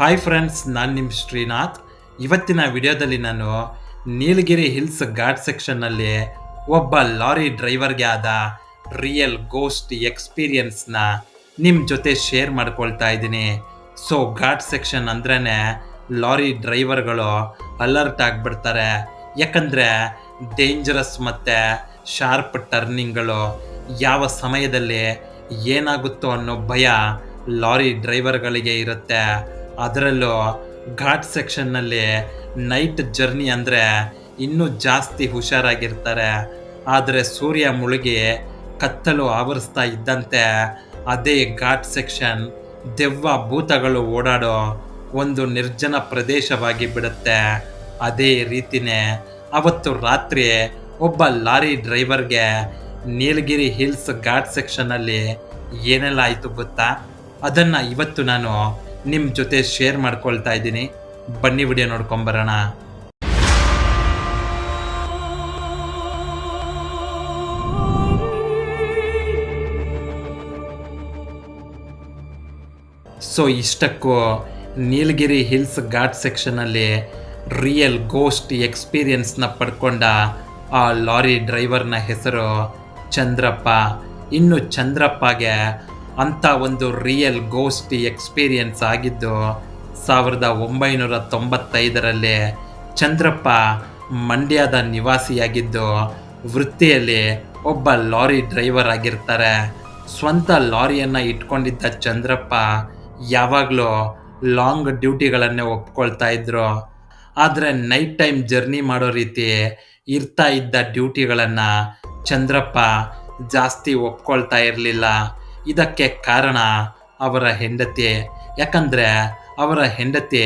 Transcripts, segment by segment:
Hi friends ನಾನು ನಿಮ್ಮ ಶ್ರೀನಾಥ್. ಇವತ್ತಿನ ವಿಡಿಯೋದಲ್ಲಿ ನಾನು ನೀಲಗಿರಿ ಹಿಲ್ಸ್ ಘಾಟ್ ಸೆಕ್ಷನ್ನಲ್ಲಿ ಒಬ್ಬ ಲಾರಿ ಡ್ರೈವರ್ಗೆ ಆದ ರಿಯಲ್ ಗೋಸ್ಟ್ ಎಕ್ಸ್ಪೀರಿಯನ್ಸ್ನ ನಿಮ್ಮ ಜೊತೆ ಶೇರ್ ಮಾಡ್ಕೊಳ್ತಾ ಇದ್ದೀನಿ. ಸೊ ಘಾಟ್ ಸೆಕ್ಷನ್ ಅಂದ್ರೇ ಲಾರಿ ಡ್ರೈವರ್ಗಳು ಅಲರ್ಟ್ ಆಗಿಬಿಡ್ತಾರೆ. ಯಾಕಂದರೆ ಡೇಂಜರಸ್ ಮತ್ತು ಶಾರ್ಪ್ ಟರ್ನಿಂಗ್ಗಳು ಯಾವ ಸಮಯದಲ್ಲಿ ಏನಾಗುತ್ತೋ ಅನ್ನೋ ಭಯ ಲಾರಿ ಡ್ರೈವರ್ಗಳಿಗೆ ಇರುತ್ತೆ. ಅದರಲ್ಲೂ ಘಾಟ್ ಸೆಕ್ಷನ್ನಲ್ಲಿ ನೈಟ್ ಜರ್ನಿ ಅಂದರೆ ಇನ್ನೂ ಜಾಸ್ತಿ ಹುಷಾರಾಗಿರ್ತಾರೆ. ಆದರೆ ಸೂರ್ಯ ಮುಳುಗಿ ಕತ್ತಲು ಆವರಿಸ್ತಾ ಇದ್ದಂತೆ ಅದೇ ಘಾಟ್ ಸೆಕ್ಷನ್ ದೆವ್ವ ಭೂತಗಳು ಓಡಾಡೋ ಒಂದು ನಿರ್ಜನ ಪ್ರದೇಶವಾಗಿ ಬಿಡುತ್ತೆ. ಅದೇ ರೀತಿನೇ ಅವತ್ತು ರಾತ್ರಿ ಒಬ್ಬ ಲಾರಿ ಡ್ರೈವರ್ಗೆ ನೀಲಗಿರಿ ಹಿಲ್ಸ್ ಘಾಟ್ ಸೆಕ್ಷನಲ್ಲಿ ಏನೆಲ್ಲ ಆಯಿತು ಗೊತ್ತಾ? ಅದನ್ನು ಇವತ್ತು ನಾನು ನಿಮ್ಮ ಜೊತೆ ಶೇರ್ ಮಾಡ್ಕೊಳ್ತಾ ಇದ್ದೀನಿ. ಬನ್ನಿ ವಿಡಿಯೋ ನೋಡ್ಕೊಂಬರೋಣ. ಸೊ ಇಷ್ಟಕ್ಕೂ ನೀಲಗಿರಿ ಹಿಲ್ಸ್ ಘಾಟ್ ಸೆಕ್ಷನಲ್ಲಿ ರಿಯಲ್ ಗೋಸ್ಟ್ ಎಕ್ಸ್ಪೀರಿಯನ್ಸ್ನ ಪಡ್ಕೊಂಡ ಆ ಲಾರಿ ಡ್ರೈವರ್ನ ಹೆಸರು ಚಂದ್ರಪ್ಪ. ಇನ್ನು ಚಂದ್ರಪ್ಪಗೆ ಅಂಥ ಒಂದು ರಿಯಲ್ ಗೋಸ್ಟಿ ಎಕ್ಸ್ಪೀರಿಯನ್ಸ್ ಆಗಿದ್ದು ಸಾವಿರದ ಒಂಬೈನೂರ ತೊಂಬತ್ತೈದರಲ್ಲಿ ಚಂದ್ರಪ್ಪ ಮಂಡ್ಯದ ನಿವಾಸಿಯಾಗಿದ್ದು ವೃತ್ತಿಯಲ್ಲಿ ಒಬ್ಬ ಲಾರಿ ಡ್ರೈವರ್ ಆಗಿರ್ತಾರೆ. ಸ್ವಂತ ಲಾರಿಯನ್ನು ಇಟ್ಕೊಂಡಿದ್ದ ಚಂದ್ರಪ್ಪ ಯಾವಾಗಲೂ ಲಾಂಗ್ ಡ್ಯೂಟಿಗಳನ್ನೇ ಒಪ್ಕೊಳ್ತಾ ಇದ್ರು. ಆದರೆ ನೈಟ್ ಟೈಮ್ ಜರ್ನಿ ಮಾಡೋ ರೀತಿ ಇರ್ತಾ ಇದ್ದ ಡ್ಯೂಟಿಗಳನ್ನು ಚಂದ್ರಪ್ಪ ಜಾಸ್ತಿ ಒಪ್ಕೊಳ್ತಾ ಇರಲಿಲ್ಲ. ಇದಕ್ಕೆ ಕಾರಣ ಅವರ ಹೆಂಡತಿ. ಯಾಕಂದರೆ ಅವರ ಹೆಂಡತಿ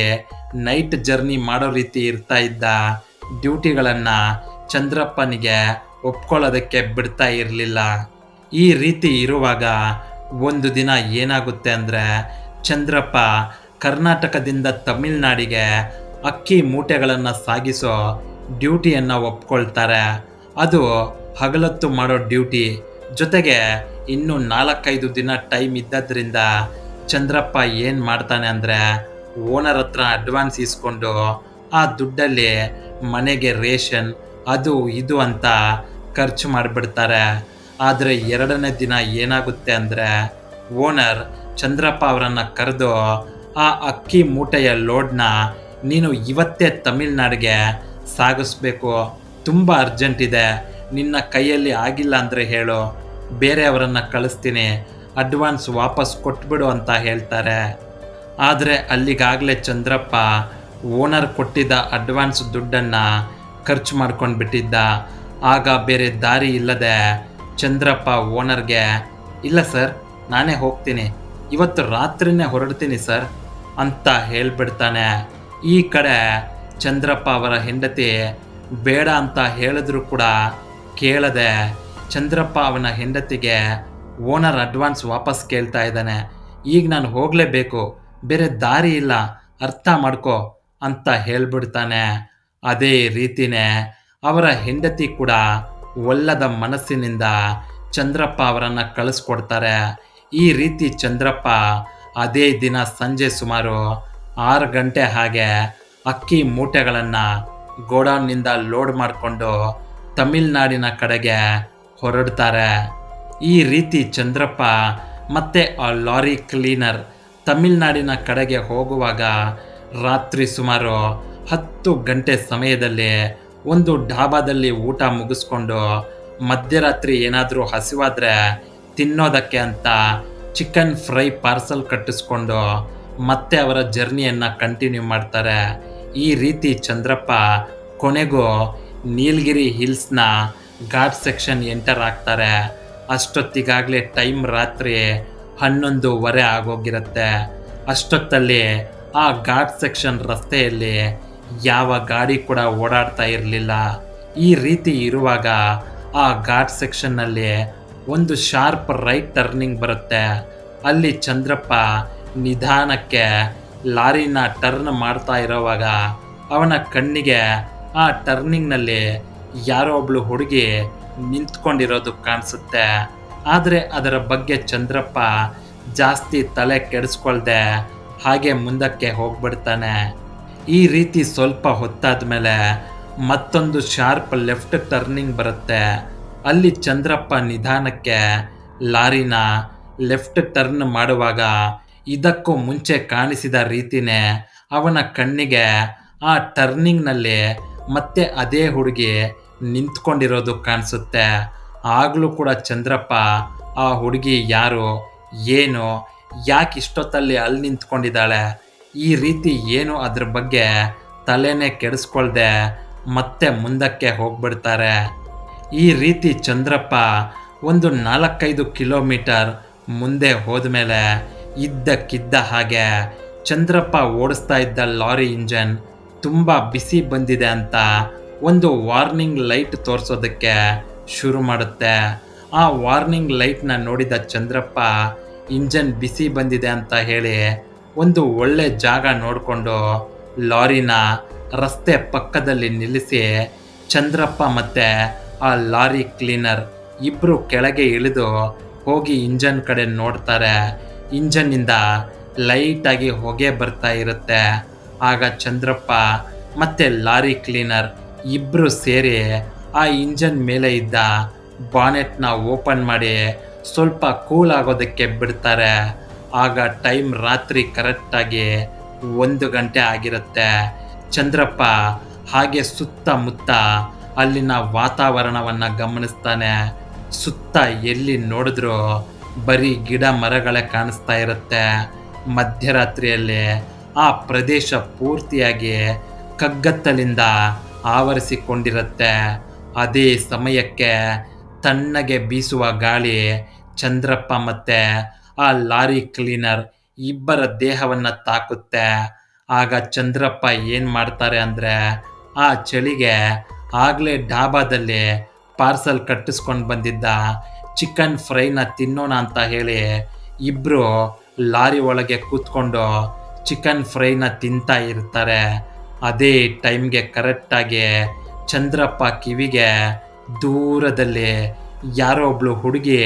ನೈಟ್ ಜರ್ನಿ ಮಾಡೋ ರೀತಿ ಇರ್ತಾ ಇದ್ದ ಡ್ಯೂಟಿಗಳನ್ನು ಚಂದ್ರಪ್ಪನಿಗೆ ಒಪ್ಕೊಳ್ಳೋದಕ್ಕೆ ಬಿಡ್ತಾ ಇರಲಿಲ್ಲ. ಈ ರೀತಿ ಇರುವಾಗ ಒಂದು ದಿನ ಏನಾಗುತ್ತೆ ಅಂದರೆ ಚಂದ್ರಪ್ಪ ಕರ್ನಾಟಕದಿಂದ ತಮಿಳ್ನಾಡಿಗೆ ಅಕ್ಕಿ ಮೂಟೆಗಳನ್ನು ಸಾಗಿಸೋ ಡ್ಯೂಟಿಯನ್ನು ಒಪ್ಕೊಳ್ತಾರೆ. ಅದು ಹಗಲತ್ತು ಮಾಡೋ ಡ್ಯೂಟಿ ಜೊತೆಗೆ ಇನ್ನು ನಾಲ್ಕೈದು ದಿನ ಟೈಮ್ ಇದ್ದದ್ರಿಂದ ಚಂದ್ರಪ್ಪ ಏನು ಮಾಡ್ತಾನೆ ಅಂದರೆ ಓನರ್ ಹತ್ರ ಅಡ್ವಾನ್ಸ್ ಇಸ್ಕೊಂಡು ಆ ದುಡ್ಡಲ್ಲಿ ಮನೆಗೆ ರೇಷನ್, ಅದು ಇದು ಅಂತ ಖರ್ಚು ಮಾಡಿಬಿಡ್ತಾರೆ. ಆದರೆ ಎರಡನೇ ದಿನ ಏನಾಗುತ್ತೆ ಅಂದರೆ ಓನರ್ ಚಂದ್ರಪ್ಪ ಅವರನ್ನು ಕರೆದು ಆ ಅಕ್ಕಿ ಮೂಟೆಯ ಲೋಡ್ನ ನೀನು ಇವತ್ತೇ ತಮಿಳ್ನಾಡಿಗೆ ಸಾಗಿಸ್ಬೇಕು. ತುಂಬ ಅರ್ಜೆಂಟ್ ಇದೆ. ನಿನ್ನ ಕೈಯಲ್ಲಿ ಆಗಿಲ್ಲ ಅಂದರೆ ಹೇಳು ಬೇರೆಯವರನ್ನು ಕಳಿಸ್ತೀನಿ, ಅಡ್ವಾನ್ಸ್ ವಾಪಸ್ ಕೊಟ್ಬಿಡು ಅಂತ ಹೇಳ್ತಾರೆ. ಆದರೆ ಅಲ್ಲಿಗಾಗಲೇ ಚಂದ್ರಪ್ಪ ಓನರ್ ಕೊಟ್ಟಿದ್ದ ಅಡ್ವಾನ್ಸ್ ದುಡ್ಡನ್ನು ಖರ್ಚು ಮಾಡ್ಕೊಂಡು ಬಿಟ್ಟಿದ್ದ ಆಗ ಬೇರೆ ದಾರಿ ಇಲ್ಲದೆ ಚಂದ್ರಪ್ಪ ಓನರ್ಗೆ, ಇಲ್ಲ ಸರ್, ನಾನೇ ಹೋಗ್ತೀನಿ. ಇವತ್ತು ರಾತ್ರಿನೇ ಹೊರಡ್ತೀನಿ ಸರ್, ಅಂತ ಹೇಳ್ಬಿಡ್ತಾನೆ. ಈ ಕಡೆ ಚಂದ್ರಪ್ಪ ಅವರ ಹೆಂಡತಿ, ಬೇಡ ಅಂತ ಹೇಳಿದ್ರು ಕೂಡ ಕೇಳದೆ ಚಂದ್ರಪ್ಪ ಅವನ ಹೆಂಡತಿಗೆ ಓನರ್ ಅಡ್ವಾನ್ಸ್ ವಾಪಸ್ ಕೇಳ್ತಾ ಇದ್ದಾನೆ. ಈಗ ನಾನು ಹೋಗಲೇಬೇಕು, ಬೇರೆ ದಾರಿ ಇಲ್ಲ, ಅರ್ಥ ಮಾಡ್ಕೋ ಅಂತ ಹೇಳ್ಬಿಡ್ತಾನೆ. ಅದೇ ರೀತಿನೇ ಅವರ ಹೆಂಡತಿ ಕೂಡ ಒಲ್ಲದ ಮನಸ್ಸಿನಿಂದ ಚಂದ್ರಪ್ಪ ಅವರನ್ನು ಕಳಿಸ್ಕೊಡ್ತಾರೆ. ಈ ರೀತಿ ಚಂದ್ರಪ್ಪ ಅದೇ ದಿನ ಸಂಜೆ ಸುಮಾರು ಆರು ಗಂಟೆ ಹಾಗೆ ಅಕ್ಕಿ ಮೂಟೆಗಳನ್ನು ಗೋಡೌನ್ನಿಂದ ಲೋಡ್ ಮಾಡಿಕೊಂಡು ತಮಿಳ್ನಾಡಿನ ಕಡೆಗೆ ಹೊರಡ್ತಾರೆ. ಈ ರೀತಿ ಚಂದ್ರಪ್ಪ ಮತ್ತೆ ಆ ಲಾರಿ ಕ್ಲೀನರ್ ತಮಿಳ್ನಾಡಿನ ಕಡೆಗೆ ಹೋಗುವಾಗ ರಾತ್ರಿ ಸುಮಾರು ಹತ್ತು ಗಂಟೆ ಸಮಯದಲ್ಲಿ ಒಂದು ಡಾಬಾದಲ್ಲಿ ಊಟ ಮುಗಿಸ್ಕೊಂಡು ಮಧ್ಯರಾತ್ರಿ ಏನಾದರೂ ಹಸಿವಾದರೆ ತಿನ್ನೋದಕ್ಕೆ ಅಂತ ಚಿಕನ್ ಫ್ರೈ ಪಾರ್ಸಲ್ ಕಟ್ಟಿಸ್ಕೊಂಡು ಮತ್ತೆ ಅವರ ಜರ್ನಿಯನ್ನು ಕಂಟಿನ್ಯೂ ಮಾಡ್ತಾರೆ. ಈ ರೀತಿ ಚಂದ್ರಪ್ಪ ಕೊನೆಗೂ ನೀಲಗಿರಿ ಹಿಲ್ಸ್ನ ಘಾಟ್ ಸೆಕ್ಷನ್ ಎಂಟರ್ ಆಗ್ತಾರೆ. ಅಷ್ಟೊತ್ತಿಗಾಗಲೇ ಟೈಮ್ ರಾತ್ರಿ ಹನ್ನೊಂದುವರೆ ಆಗೋಗಿರುತ್ತೆ. ಅಷ್ಟೊತ್ತಲ್ಲಿ ಆ ಘಾಟ್ ಸೆಕ್ಷನ್ ರಸ್ತೆಯಲ್ಲಿ ಯಾವ ಗಾಡಿ ಕೂಡ ಓಡಾಡ್ತಾ ಇರಲಿಲ್ಲ. ಈ ರೀತಿ ಇರುವಾಗ ಆ ಘಾಟ್ ಸೆಕ್ಷನ್ನಲ್ಲಿ ಒಂದು ಶಾರ್ಪ್ ರೈಟ್ ಟರ್ನಿಂಗ್ ಬರುತ್ತೆ. ಅಲ್ಲಿ ಚಂದ್ರಪ್ಪ ನಿಧಾನಕ್ಕೆ ಲಾರಿನ ಟರ್ನ್ ಮಾಡ್ತಾ ಇರೋವಾಗ ಅವನ ಕಣ್ಣಿಗೆ ಆ ಟರ್ನಿಂಗ್ನಲ್ಲಿ ಯಾರೋ ಒಬ್ಳು ಹುಡುಗಿ ನಿಂತ್ಕೊಂಡಿರೋದು ಕಾಣಿಸುತ್ತೆ. ಆದರೆ ಅದರ ಬಗ್ಗೆ ಚಂದ್ರಪ್ಪ ಜಾಸ್ತಿ ತಲೆ ಕೆಡಿಸ್ಕೊಳ್ದೆ ಹಾಗೆ ಮುಂದಕ್ಕೆ ಹೋಗ್ಬಿಡ್ತಾನೆ. ಈ ರೀತಿ ಸ್ವಲ್ಪ ಹೊತ್ತಾದ ಮೇಲೆ ಮತ್ತೊಂದು ಶಾರ್ಪ್ ಲೆಫ್ಟ್ ಟರ್ನಿಂಗ್ ಬರುತ್ತೆ. ಅಲ್ಲಿ ಚಂದ್ರಪ್ಪ ನಿಧಾನಕ್ಕೆ ಲಾರಿನ ಲೆಫ್ಟ್ ಟರ್ನ್ ಮಾಡುವಾಗ ಇದಕ್ಕೂ ಮುಂಚೆ ಕಾಣಿಸಿದ ರೀತಿನೇ ಅವನ ಕಣ್ಣಿಗೆ ಆ ಟರ್ನಿಂಗ್ನಲ್ಲಿ ಮತ್ತೆ ಅದೇ ಹುಡುಗಿ ನಿಂತ್ಕೊಂಡಿರೋದು ಕಾಣಿಸುತ್ತೆ. ಆಗಲೂ ಕೂಡ ಚಂದ್ರಪ್ಪ, ಆ ಹುಡುಗಿ ಯಾರು, ಏನು, ಯಾಕೆ ಇಷ್ಟೊತ್ತಲ್ಲಿ ಅಲ್ಲಿ ನಿಂತ್ಕೊಂಡಿದ್ದಾಳೆ, ಈ ರೀತಿ ಏನು ಅದ್ರ ಬಗ್ಗೆ ತಲೆನೇ ಕೆಡಿಸ್ಕೊಳ್ದೆ ಮತ್ತೆ ಮುಂದಕ್ಕೆ ಹೋಗ್ಬಿಡ್ತಾರೆ. ಈ ರೀತಿ ಚಂದ್ರಪ್ಪ ಒಂದು ನಾಲ್ಕೈದು ಕಿಲೋಮೀಟರ್ ಮುಂದೆ ಹೋದ್ಮೇಲೆ ಇದ್ದಕ್ಕಿದ್ದ ಹಾಗೆ ಚಂದ್ರಪ್ಪ ಓಡಿಸ್ತಾ ಇದ್ದ ಲಾರಿ ಇಂಜನ್ ತುಂಬ ಬಿಸಿ ಬಂದಿದೆ ಅಂತ ಒಂದು ವಾರ್ನಿಂಗ್ ಲೈಟ್ ತೋರಿಸೋದಕ್ಕೆ ಶುರು ಮಾಡುತ್ತೆ. ಆ ವಾರ್ನಿಂಗ್ ಲೈಟ್ನ ನೋಡಿದ ಚಂದ್ರಪ್ಪ, ಇಂಜನ್ ಬಿಸಿ ಬಂದಿದೆ ಅಂತ ಹೇಳಿ ಒಂದು ಒಳ್ಳೆ ಜಾಗ ನೋಡಿಕೊಂಡು ಲಾರಿನ ರಸ್ತೆ ಪಕ್ಕದಲ್ಲಿ ನಿಲ್ಲಿಸಿ ಚಂದ್ರಪ್ಪ ಮತ್ತು ಆ ಲಾರಿ ಕ್ಲೀನರ್ ಇಬ್ಬರು ಕೆಳಗೆ ಇಳಿದು ಹೋಗಿ ಇಂಜನ್ ಕಡೆ ನೋಡ್ತಾರೆ. ಇಂಜನ್ನಿಂದ ಲೈಟಾಗಿ ಹೊಗೆ ಬರ್ತಾ ಇರುತ್ತೆ. ಆಗ ಚಂದ್ರಪ್ಪ, ಮತ್ತೆ ಲಾರಿ ಕ್ಲೀನರ್ ಇಬ್ಬರು ಸೇರಿ ಆ ಇಂಜನ್ ಮೇಲೆ ಇದ್ದ ಬಾನೆಟ್ನ ಓಪನ್ ಮಾಡಿ ಸ್ವಲ್ಪ ಕೂಲ್ ಆಗೋದಕ್ಕೆ ಬಿಡ್ತಾರೆ. ಆಗ ಟೈಮ್ ರಾತ್ರಿ ಕರೆಕ್ಟಾಗಿ ಒಂದು ಗಂಟೆ ಆಗಿರುತ್ತೆ. ಚಂದ್ರಪ್ಪ ಹಾಗೆ ಸುತ್ತಮುತ್ತ ಅಲ್ಲಿನ ವಾತಾವರಣವನ್ನು ಗಮನಿಸ್ತಾನೆ. ಸುತ್ತ ಎಲ್ಲಿ ನೋಡಿದ್ರೂ ಬರೀ ಗಿಡ ಮರಗಳೇ ಕಾಣಿಸ್ತಾ ಇರುತ್ತೆ. ಮಧ್ಯರಾತ್ರಿಯಲ್ಲಿ ಆ ಪ್ರದೇಶ ಪೂರ್ತಿಯಾಗಿ ಕಗ್ಗತ್ತಲಿಂದ ಆವರಿಸಿಕೊಂಡಿರುತ್ತೆ. ಅದೇ ಸಮಯಕ್ಕೆ ತಣ್ಣಗೆ ಬೀಸುವ ಗಾಳಿ ಚಂದ್ರಪ್ಪ ಮತ್ತೆ ಆ ಲಾರಿ ಕ್ಲೀನರ್ ಇಬ್ಬರ ದೇಹವನ್ನು ತಾಕುತ್ತೆ. ಆಗ ಚಂದ್ರಪ್ಪ ಏನು ಮಾಡ್ತಾರೆ ಅಂದರೆ ಆ ಚಳಿಗೆ ಆಗಲೇ ಡಾಬಾದಲ್ಲಿ ಪಾರ್ಸಲ್ ಕಟ್ಟಿಸ್ಕೊಂಡು ಬಂದಿದ್ದ ಚಿಕನ್ ಫ್ರೈನ ತಿನ್ನೋಣ ಅಂತ ಹೇಳಿ ಇಬ್ಬರು ಲಾರಿ ಒಳಗೆ ಕೂತ್ಕೊಂಡು ಚಿಕನ್ ಫ್ರೈನ ತಿಂತಾ ಇರ್ತಾರೆ. ಅದೇ ಟೈಮ್ಗೆ ಕರೆಕ್ಟಾಗಿ ಚಂದ್ರಪ್ಪ ಕಿವಿಗೆ ದೂರದಲ್ಲಿ ಯಾರೋ ಒಬ್ಳು ಹುಡುಗಿ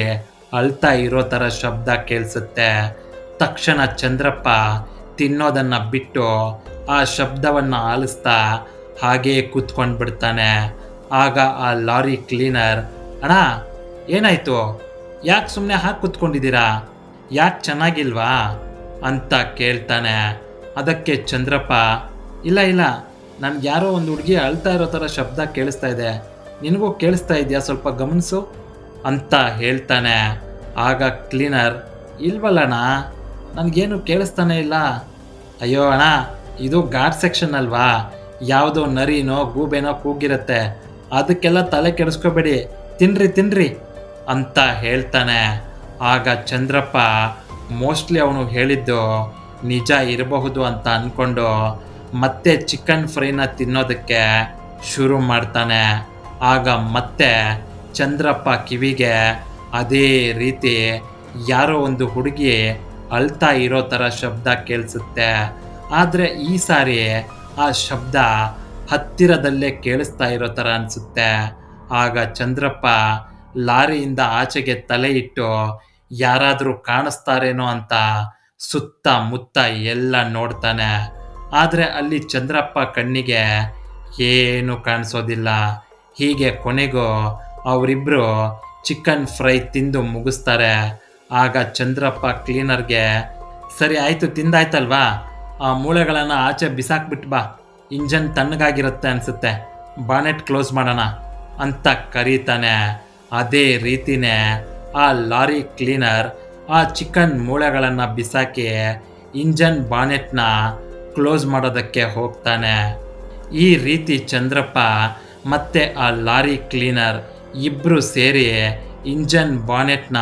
ಅಳ್ತಾ ಇರೋ ಥರ ಶಬ್ದ ಕೇಳಿಸುತ್ತೆ. ತಕ್ಷಣ ಚಂದ್ರಪ್ಪ ತಿನ್ನೋದನ್ನು ಬಿಟ್ಟು ಆ ಶಬ್ದವನ್ನು ಆಲಿಸ್ತಾ ಹಾಗೇ ಕೂತ್ಕೊಂಡು ಬಿಡ್ತಾನೆ. ಆಗ ಆ ಲಾರಿ ಕ್ಲೀನರ್, ಅಣ್ಣ, ಏನಾಯಿತು? ಯಾಕೆ ಸುಮ್ಮನೆ ಹಾಕಿ ಕೂತ್ಕೊಂಡಿದ್ದೀರಾ? ಯಾಕೆ ಚೆನ್ನಾಗಿಲ್ವಾ? ಅಂತ ಕೇಳ್ತಾನೆ. ಅದಕ್ಕೆ ಚಂದ್ರಪ್ಪ, ಇಲ್ಲ ಇಲ್ಲ, ನನ್ಗೆ ಯಾರೋ ಒಂದು ಹುಡುಗಿ ಅಳ್ತಾ ಇರೋ ಥರ ಶಬ್ದ ಕೇಳಿಸ್ತಾ ಇದೆ. ನಿನಗೂ ಕೇಳಿಸ್ತಾ ಇದೆಯಾ ಸ್ವಲ್ಪ ಗಮನಿಸು? ಅಂತ ಹೇಳ್ತಾನೆ. ಆಗ ಕ್ಲೀನರ್, ಇಲ್ವಲ್ಲಣ್ಣ, ನನಗೇನು ಕೇಳಿಸ್ತಾನೆ ಇಲ್ಲ. ಅಯ್ಯೋ ಅಣ್ಣ, ಇದು ಘಾಟ್ ಸೆಕ್ಷನ್ ಅಲ್ವಾ? ಯಾವುದೋ ನರಿನೋ ಗೂಬೆನೋ ಕೂಗಿರುತ್ತೆ. ಅದಕ್ಕೆಲ್ಲ ತಲೆ ಕೆಡಿಸ್ಕೋಬೇಡಿ. ತಿನ್ರಿ ತಿನ್ರಿ, ಅಂತ ಹೇಳ್ತಾನೆ. ಆಗ ಚಂದ್ರಪ್ಪ ಮೋಸ್ಟ್ಲಿ ಅವನು ಹೇಳಿದ್ದು ನಿಜ ಇರಬಹುದು ಅಂತ ಅಂದ್ಕೊಂಡು ಮತ್ತೆ ಚಿಕನ್ ಫ್ರೈನ ತಿನ್ನೋದಕ್ಕೆ ಶುರು ಮಾಡ್ತಾನೆ. ಆಗ ಮತ್ತೆ ಚಂದ್ರಪ್ಪ ಕಿವಿಗೆ ಅದೇ ರೀತಿ ಯಾರೋ ಒಂದು ಹುಡುಗಿ ಅಳ್ತಾ ಇರೋ ಥರ ಶಬ್ದ ಕೇಳಿಸುತ್ತೆ. ಆದರೆ ಈ ಸಾರಿ ಆ ಶಬ್ದ ಹತ್ತಿರದಲ್ಲೇ ಕೇಳಿಸ್ತಾ ಇರೋ ಥರ ಅನಿಸುತ್ತೆ. ಆಗ ಚಂದ್ರಪ್ಪ ಲಾರಿಯಿಂದ ಆಚೆಗೆ ತಲೆ ಇಟ್ಟು ಯಾರಾದರೂ ಕಾಣಿಸ್ತಾರೇನೋ ಅಂತ ಸುತ್ತ ಮುತ್ತ ಎಲ್ಲ ನೋಡ್ತಾನೆ. ಆದರೆ ಅಲ್ಲಿ ಚಂದ್ರಪ್ಪ ಕಣ್ಣಿಗೆ ಏನು ಕಾಣಿಸೋದಿಲ್ಲ. ಹೀಗೆ ಕೊನೆಗೂ ಅವರಿಬ್ಬರು ಚಿಕನ್ ಫ್ರೈ ತಿಂದು ಮುಗಿಸ್ತಾರೆ. ಆಗ ಚಂದ್ರಪ್ಪ ಕ್ಲೀನರ್ಗೆ, ಸರಿ ಆಯಿತು, ತಿಂದಾಯ್ತಲ್ವಾ? ಆ ಮೂಳೆಗಳನ್ನು ಆಚೆ ಬಿಸಾಕ್ಬಿಟ್ಟು ಬಾ. ಇಂಜನ್ ತಣ್ಣಗಾಗಿರುತ್ತೆ ಅನಿಸುತ್ತೆ. ಬಾನೆಟ್ ಕ್ಲೋಸ್ ಮಾಡೋಣ, ಅಂತ ಕರೀತಾನೆ. ಅದೇ ರೀತಿನೇ ಆ ಲಾರಿ ಕ್ಲೀನರ್, ಆ ಚಿಕನ್ ಮೂಳೆಗಳನ್ನು ಬಿಸಾಕಿ ಇಂಜನ್ ಬಾನೆಟ್ನ ಕ್ಲೋಸ್ ಮಾಡೋದಕ್ಕೆ ಹೋಗ್ತಾನೆ. ಈ ರೀತಿ ಚಂದ್ರಪ್ಪ ಮತ್ತೆ ಆ ಲಾರಿ ಕ್ಲೀನರ್ ಇಬ್ಬರು ಸೇರಿ ಇಂಜನ್ ಬಾನೆಟ್ನ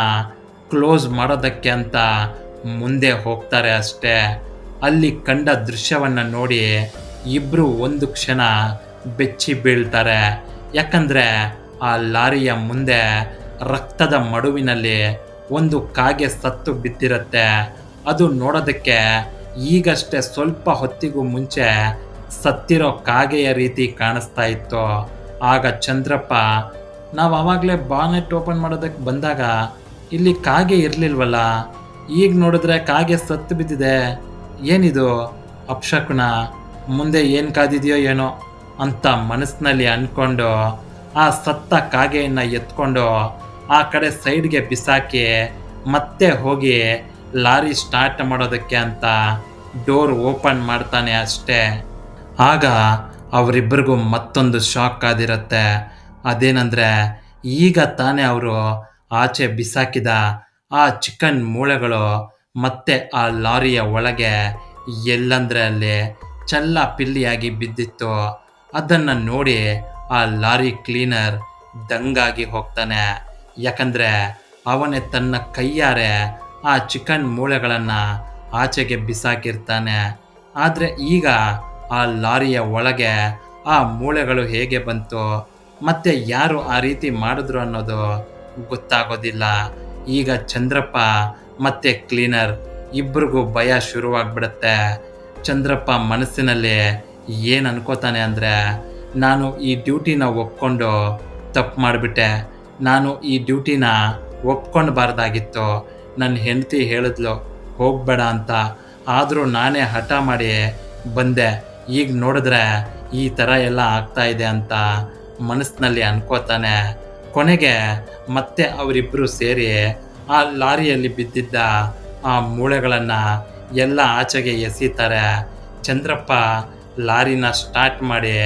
ಕ್ಲೋಸ್ ಮಾಡೋದಕ್ಕೆ ಅಂತ ಮುಂದೆ ಹೋಗ್ತಾರೆ ಅಷ್ಟೇ. ಅಲ್ಲಿ ಕಂಡ ದೃಶ್ಯವನ್ನು ನೋಡಿ ಇಬ್ಬರು ಒಂದು ಕ್ಷಣ ಬೆಚ್ಚಿ ಬೀಳ್ತಾರೆ. ಯಾಕಂದರೆ ಆ ಲಾರಿಯ ಮುಂದೆ ರಕ್ತದ ಮಡುವಿನಲ್ಲಿ ಒಂದು ಕಾಗೆ ಸತ್ತು ಬಿದ್ದಿರುತ್ತೆ. ಅದು ನೋಡೋದಕ್ಕೆ ಈಗಷ್ಟೇ ಸ್ವಲ್ಪ ಹೊತ್ತಿಗೂ ಮುಂಚೆ ಸತ್ತಿರೋ ಕಾಗೆಯ ರೀತಿ ಕಾಣಿಸ್ತಾ ಇತ್ತು. ಆಗ ಚಂದ್ರಪ್ಪ, ನಾವು ಆವಾಗಲೇ ಬಾನೆಟ್ ಓಪನ್ ಮಾಡೋದಕ್ಕೆ ಬಂದಾಗ ಇಲ್ಲಿ ಕಾಗೆ ಇರಲಿಲ್ವಲ್ಲ? ಈಗ ನೋಡಿದ್ರೆ ಕಾಗೆ ಸತ್ತು ಬಿದ್ದಿದೆ. ಏನಿದು? ಅಪ್ಶಕುನ, ಮುಂದೆ ಏನು ಕಾದಿದೆಯೋ ಏನೋ? ಅಂತ ಮನಸ್ಸಿನಲ್ಲಿ ಅಂದ್ಕೊಂಡು ಆ ಸತ್ತ ಕಾಗೆಯನ್ನು ಎತ್ಕೊಂಡು ಆ ಕಡೆ ಸೈಡ್ಗೆ ಬಿಸಾಕಿ ಮತ್ತೆ ಹೋಗಿ ಲಾರಿ ಸ್ಟಾರ್ಟ್ ಮಾಡೋದಕ್ಕೆ ಅಂತ ಡೋರ್ ಓಪನ್ ಮಾಡ್ತಾನೆ ಅಷ್ಟೇ. ಆಗ ಅವರಿಬ್ಬರಿಗೂ ಮತ್ತೊಂದು ಶಾಕ್ ಆದಿರತ್ತೆ. ಅದೇನಂದರೆ ಈಗ ತಾನೇ ಅವರು ಆಚೆ ಬಿಸಾಕಿದ ಆ ಚಿಕನ್ ಮೂಳೆಗಳು ಮತ್ತೆ ಆ ಲಾರಿಯ ಒಳಗೆ ಎಲ್ಲಂದ್ರೆ ಅಲ್ಲಿ ಚಲ್ಲ ಪಿಲ್ಲಿಯಾಗಿ ಬಿದ್ದಿತ್ತು. ಅದನ್ನು ನೋಡಿ ಆ ಲಾರಿ ಕ್ಲೀನರ್ ದಂಗಾಗಿ ಹೋಗ್ತಾನೆ. ಯಾಕಂದ್ರೆ ಅವನೇ ತನ್ನ ಕೈಯಾರೆ ಆ ಚಿಕನ್ ಮೂಳೆಗಳನ್ನು ಆಚೆಗೆ ಬಿಸಾಕಿರ್ತಾನೆ. ಆದರೆ ಈಗ ಆ ಲಾರಿಯ ಒಳಗೆ ಆ ಮೂಳೆಗಳು ಹೇಗೆ ಬಂತು, ಮತ್ತೆ ಯಾರು ಆ ರೀತಿ ಮಾಡಿದ್ರು ಅನ್ನೋದು ಗೊತ್ತಾಗೋದಿಲ್ಲ. ಈಗ ಚಂದ್ರಪ್ಪ ಮತ್ತೆ ಕ್ಲೀನರ್, ಇಬ್ರಿಗೂ ಭಯ ಶುರುವಾಗ್ಬಿಡುತ್ತೆ. ಚಂದ್ರಪ್ಪ ಮನಸ್ಸಿನಲ್ಲಿ ಏನು ಅನ್ಕೋತಾನೆ ಅಂದರೆ, ನಾನು ಈ ಡ್ಯೂಟಿನ ಒಪ್ಕೊಂಡು ತಪ್ಪು ಮಾಡಿಬಿಟ್ಟೆ. ನಾನು ಈ ಡ್ಯೂಟಿನ ಒಪ್ಕೊಳ್ಬಾರ್ದಾಗಿತ್ತು ನನ್ನ ಹೆಂಡತಿ ಹೇಳಿದ್ಲು, ಹೋಗ್ಬೇಡ ಅಂತ. ಆದರೂ ನಾನೇ ಹಠ ಮಾಡಿ ಬಂದೆ. ಈಗ ನೋಡಿದ್ರೆ ಈ ಥರ ಎಲ್ಲ ಇದೆ ಅಂತ ಮನಸ್ಸಿನಲ್ಲಿ ಅನ್ಕೋತಾನೆ. ಕೊನೆಗೆ ಮತ್ತೆ ಅವರಿಬ್ಬರು ಸೇರಿ ಆ ಲಾರಿಯಲ್ಲಿ ಬಿದ್ದಿದ್ದ ಆ ಮೂಳೆಗಳನ್ನು ಎಲ್ಲ ಆಚೆಗೆ ಎಸೀತಾರೆ. ಚಂದ್ರಪ್ಪ ಲಾರಿನ ಸ್ಟಾರ್ಟ್ ಮಾಡಿ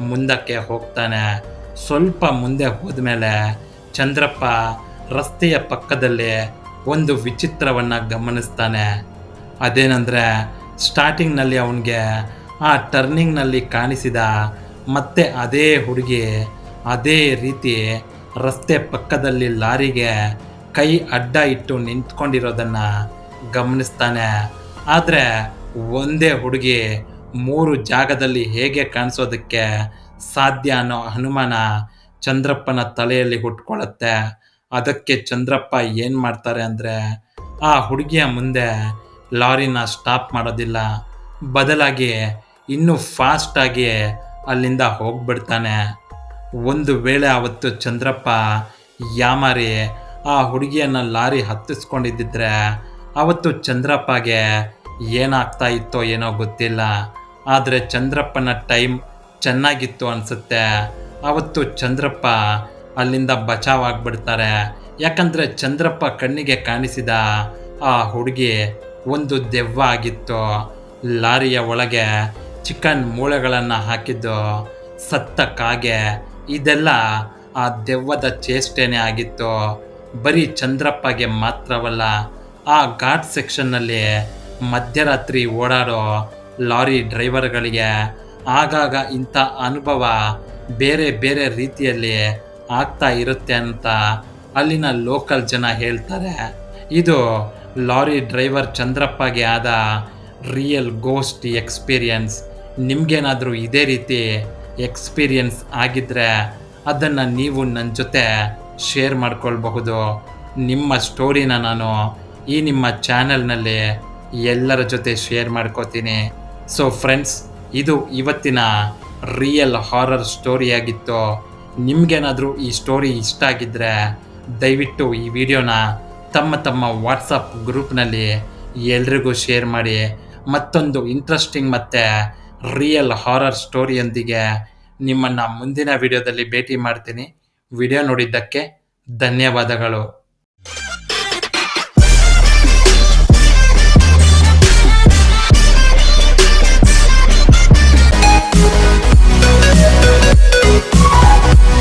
ಮುಂದಕ್ಕೆ ಹೋಗ್ತಾನೆ. ಸ್ವಲ್ಪ ಮುಂದೆ ಹೋದ್ಮೇಲೆ ಚಂದ್ರಪ್ಪ ರಸ್ತೆಯ ಪಕ್ಕದಲ್ಲಿ ಒಂದು ವಿಚಿತ್ರವನ್ನು ಗಮನಿಸ್ತಾನೆ. ಅದೇನೆಂದರೆ, ಸ್ಟಾರ್ಟಿಂಗ್ನಲ್ಲಿ ಅವನಿಗೆ ಆ ಟರ್ನಿಂಗ್ನಲ್ಲಿ ಕಾಣಿಸಿದ ಮತ್ತೆ ಅದೇ ಹುಡುಗಿ ಅದೇ ರೀತಿ ರಸ್ತೆ ಪಕ್ಕದಲ್ಲಿ ಲಾರಿಗೆ ಕೈ ಅಡ್ಡ ಇಟ್ಟು ನಿಂತ್ಕೊಂಡಿರೋದನ್ನು ಗಮನಿಸ್ತಾನೆ. ಆದರೆ ಒಂದೇ ಹುಡುಗಿ ಮೂರು ಜಾಗದಲ್ಲಿ ಹೇಗೆ ಕಾಣಿಸೋದಕ್ಕೆ ಸಾಧ್ಯ ಅನ್ನೋ ಅನುಮಾನ ಚಂದ್ರಪ್ಪನ ತಲೆಯಲ್ಲಿ ಹುಟ್ಕೊಳ್ಳುತ್ತೆ ಅದಕ್ಕೆ ಚಂದ್ರಪ್ಪ ಏನು ಮಾಡ್ತಾರೆ ಅಂದರೆ, ಆ ಹುಡುಗಿಯ ಮುಂದೆ ಲಾರಿನ ಸ್ಟಾಪ್ ಮಾಡೋದಿಲ್ಲ. ಬದಲಾಗಿ ಇನ್ನೂ ಫಾಸ್ಟಾಗಿ ಅಲ್ಲಿಂದ ಹೋಗ್ಬಿಡ್ತಾನೆ. ಒಂದು ವೇಳೆ ಅವತ್ತು ಚಂದ್ರಪ್ಪ ಯಾಮಾರಿ ಆ ಹುಡುಗಿಯನ್ನು ಲಾರಿ ಹತ್ತಿಸ್ಕೊಂಡಿದ್ದಿದ್ರೆ, ಅವತ್ತು ಚಂದ್ರಪ್ಪಗೆ ಏನಾಗ್ತಾ ಇತ್ತೋ ಏನೋ ಗೊತ್ತಿಲ್ಲ. ಆದರೆ ಚಂದ್ರಪ್ಪನ ಟೈಮ್ ಚೆನ್ನಾಗಿತ್ತು ಅನಿಸುತ್ತೆ. ಅವತ್ತು ಚಂದ್ರಪ್ಪ ಅಲ್ಲಿಂದ ಬಚಾವಾಗ್ಬಿಡ್ತಾರೆ. ಯಾಕಂದರೆ ಚಂದ್ರಪ್ಪ ಕಣ್ಣಿಗೆ ಕಾಣಿಸಿದ ಆ ಹುಡುಗಿ ಒಂದು ದೆವ್ವ ಆಗಿತ್ತು ಲಾರಿಯ ಒಳಗೆ ಚಿಕನ್ ಮೂಳೆಗಳನ್ನು ಹಾಕಿದ್ದು ಸತ್ತ ಕಾಗೆ. ಇದೆಲ್ಲ ಆ ದೆವ್ವದ ಚೇಷ್ಟೆನೇ ಆಗಿತ್ತು. ಬರೀ ಚಂದ್ರಪ್ಪಗೆ ಮಾತ್ರವಲ್ಲ, ಆ ಘಾಟ್ ಸೆಕ್ಷನ್ನಲ್ಲಿ ಮಧ್ಯರಾತ್ರಿ ಓಡಾಡೋ ಲಾರಿ ಡ್ರೈವರ್ಗಳಿಗೆ ಆಗಾಗ ಇಂಥ ಅನುಭವ ಬೇರೆ ಬೇರೆ ರೀತಿಯಲ್ಲಿ ಆಗ್ತಾ ಇರುತ್ತೆ ಅಂತ ಅಲ್ಲಿನ ಲೋಕಲ್ ಜನ ಹೇಳ್ತಾರೆ. ಇದು ಲಾರಿ ಡ್ರೈವರ್ ಚಂದ್ರಪ್ಪಗೆ ಆದ ರಿಯಲ್ ಗೋಸ್ಟ್ ಎಕ್ಸ್ಪೀರಿಯನ್ಸ್ ನಿಮಗೇನಾದರೂ ಇದೇ ರೀತಿ ಎಕ್ಸ್ಪೀರಿಯನ್ಸ್ ಆಗಿದ್ದರೆ ಅದನ್ನು ನೀವು ನನ್ನ ಜೊತೆ ಶೇರ್ ಮಾಡ್ಕೊಳ್ಬಹುದು. ನಿಮ್ಮ ಸ್ಟೋರಿನ ನಾನು ಈ ನಿಮ್ಮ ಚಾನೆಲ್ನಲ್ಲಿ ಎಲ್ಲರ ಜೊತೆ ಶೇರ್ ಮಾಡ್ಕೋತೀನಿ. ಸೊ ಫ್ರೆಂಡ್ಸ್ ಇದು ಇವತ್ತಿನ ರಿಯಲ್ ಹಾರರ್ ಸ್ಟೋರಿ ಆಗಿತ್ತು, ನಿಮಗೇನಾದರೂ ಈ ಸ್ಟೋರಿ ಇಷ್ಟ ಆಗಿದ್ದರೆ ದಯವಿಟ್ಟು ಈ ವಿಡಿಯೋನ ತಮ್ಮ ತಮ್ಮ ವಾಟ್ಸಪ್ ಗ್ರೂಪ್ನಲ್ಲಿ ಎಲ್ರಿಗೂ ಶೇರ್ ಮಾಡಿ. ಮತ್ತೊಂದು ಇಂಟ್ರೆಸ್ಟಿಂಗ್ ಮತ್ತು ರಿಯಲ್ ಹಾರರ್ ಸ್ಟೋರಿಯೊಂದಿಗೆ ನಿಮ್ಮನ್ನು ಮುಂದಿನ ವಿಡಿಯೋದಲ್ಲಿ ಭೇಟಿ ಮಾಡ್ತೀನಿ. ವಿಡಿಯೋ ನೋಡಿದ್ದಕ್ಕೆ ಧನ್ಯವಾದಗಳು.